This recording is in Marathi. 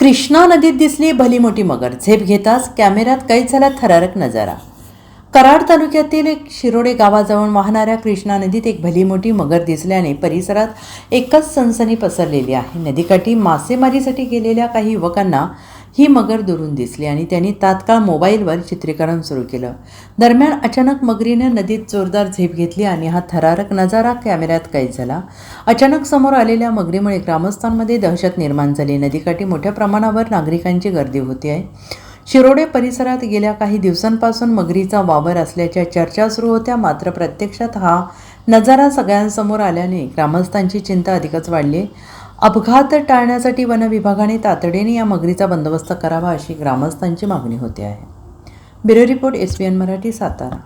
कृष्णा नदीत दिसली भली मोठी मगर. झेप घेताच कॅमेऱ्यात कैद झाला थरारक नजारा. कराड तालुक्यातील एक शिरोडे गावाजवळ वाहणाऱ्या कृष्णा नदीत एक भली मोठी मगर दिसल्याने परिसरात एकच सनसनी पसरलेली आहे. नदीकाठी मासेमारीसाठी गेलेल्या काही युवकांना ही मगर दुरून दिसली आणि त्यांनी तात्काळ मोबाईलवर चित्रीकरण सुरू केलं. दरम्यान अचानक मगरीने नदीत जोरदार झेप घेतली आणि हा थरारक नजारा कॅमेऱ्यात कैद झाला. अचानक समोर आलेल्या मगरीमुळे ग्रामस्थांमध्ये दहशत निर्माण झाली. नदीकाठी मोठ्या प्रमाणावर नागरिकांची गर्दी होती आहे. शिरोडे परिसरात गेल्या काही दिवसांपासून मगरीचा वावर असल्याच्या चर्चा सुरू होत्या. मात्र प्रत्यक्षात हा नजारा सगळ्यांसमोर आल्याने ग्रामस्थांची चिंता अधिकच वाढली अपघात टाळण्यासाठी वन विभागाने तातडीने या मगरीचा बंदोबस्त करावा अशी ग्रामस्थांची मागणी होते आहे. Bureau report S P N Marathi Satara.